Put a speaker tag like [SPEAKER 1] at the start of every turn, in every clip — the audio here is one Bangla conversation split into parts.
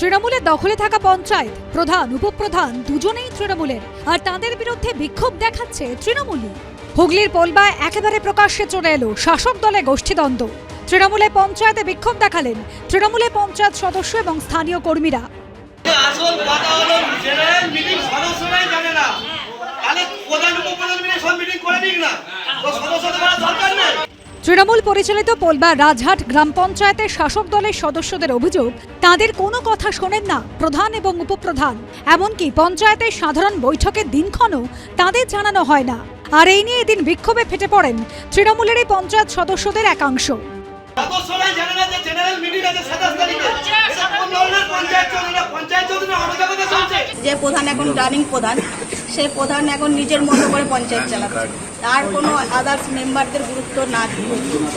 [SPEAKER 1] তৃণমূলের দখলে থাকা পঞ্চায়েত, প্রধান, উপপ্রধান, দুজনেই তৃণমূলের। আর তাদের বিরুদ্ধে বিক্ষোভ দেখাচ্ছে তৃণমূলই। হুগলির পোলবায় একেবারে প্রকাশ্যে চলে এলো শাসক দলে গোষ্ঠীদ্বন্দ্ব। তৃণমূলে পঞ্চায়েতে বিক্ষোভ দেখালেন তৃণমূলে পঞ্চায়েত সদস্য এবং স্থানীয় কর্মীরা। তৃণমূল পরিচালিত পোলবা রাজহাট গ্রাম পঞ্চায়েতের শাসক দলের সদস্যদের অভিযোগ তাদের কোনো কথা শোনেন না প্রধান এবং উপপ্রধান। এমনকি পঞ্চায়েতের সাধারণ বৈঠকের দিনক্ষণও তাদের জানানো হয় না। আর এই নিয়ে এদিন বিক্ষোভে ফেটে পড়েন তৃণমূলের এই পঞ্চায়েত সদস্যদের একাংশ।
[SPEAKER 2] যে
[SPEAKER 3] প্রধান এখন রানিং প্রধান সে প্রধান এখন নিজের মতো করে পঞ্চায়েত চালাচ্ছে। তার কোনো আদার্স মেম্বারদের গুরুত্ব না দিয়ে।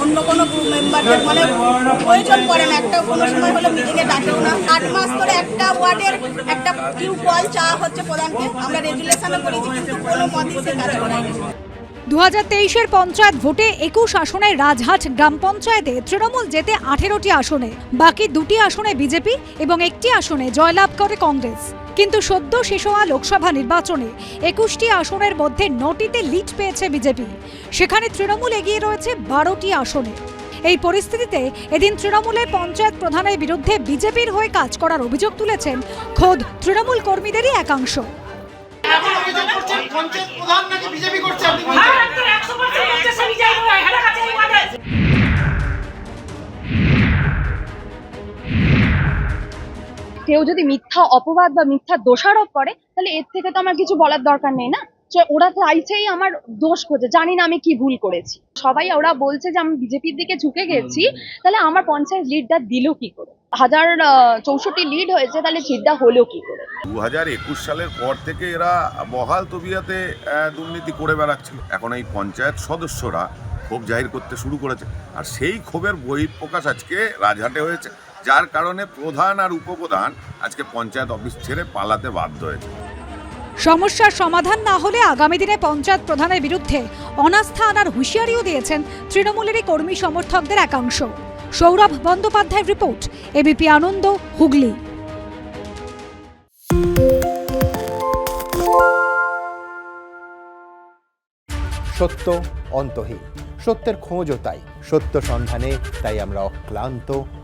[SPEAKER 3] অন্য কোনো মেম্বারদের মানে প্রয়োজন পড়ে না। একটা কোনো সময় হলে মিটিংয়ে ডাকেও না। আট মাস ধরে একটা ওয়ার্ডের একটা টিউ কল চাওয়া হচ্ছে প্রধানকে। আমরা রেজুলেশনও করেছি কিন্তু কোনো মতেই সে কাজ করায়নি
[SPEAKER 1] দু হাজার তেইশের পঞ্চায়েত ভোটে একুশ আসনে রাজহাট গ্রাম পঞ্চায়েতে তৃণমূল যেতে আঠেরোটি আসনে বাকি দুটি আসনে বিজেপি এবং একটি আসনে জয়লাভ করে কংগ্রেস। কিন্তু সদ্য শেষ হওয়া লোকসভা নির্বাচনে একুশটি আসনের মধ্যে নটিতে লিড পেয়েছে বিজেপি। সেখানে তৃণমূল এগিয়ে রয়েছে বারোটি আসনে। এই পরিস্থিতিতে এদিন তৃণমূলের পঞ্চায়েত প্রধানের বিরুদ্ধে বিজেপির হয়ে কাজ করার অভিযোগ তুলেছেন খোদ তৃণমূল কর্মীদেরই একাংশ।
[SPEAKER 2] এখন অভিযোগ করছেন পঞ্চায়েত প্রধান নাকি বিজেপি করছে? আপনি
[SPEAKER 4] কেউ যদি মিথ্যা অপবাদ বা মিথ্যা দোষারোপ করে তাহলে এর থেকে তো আমার কিছু বলার দরকার নেই না? ওরা চাইছেই আমার দোষ খোঁজে জানি না আমি কি ভুল করেছি। সবাই ওরা বলছে যে আমি বিজেপির দিকে ঝুঁকে গেছি তাহলে আমার পঞ্চায়েত লিডটা দিল কি করে? হাজার চৌষট্টি লিড হয়েছে তাহলে লিডটা হলো কি করে?
[SPEAKER 5] দু হাজার একুশ সালের পর থেকে এরা বহাল তবিয়াতে দুর্নীতি করে বেড়াচ্ছিল। এখন এই পঞ্চায়েত সদস্যরা ক্ষোভ জাহির করতে শুরু করেছে। আর সেই ক্ষোভের বহিঃপ্রকাশ আজকে রাজহাটে হয়েছে। যার কারণে প্রধান আর উপপ্রধান আজকে পঞ্চায়েত অফিস ছেড়ে পালাতে বাধ্য হয়েছে।
[SPEAKER 1] সমস্যার সমাধান না হলে আগামী দিনে পঞ্চায়েত প্রধানের বিরুদ্ধে অনাস্থা আনার হুঁশিয়ারিও দিয়েছেন তৃণমূলেরই কর্মী সমর্থকদের একাংশ। সৌরভ বন্দ্যোপাধ্যায়ের রিপোর্ট এবিপি আনন্দ হুগলি।
[SPEAKER 6] সত্য অন্তহীন। সত্যের খোঁজও তাই। সত্য সন্ধানে তাই আমরা অক্লান্ত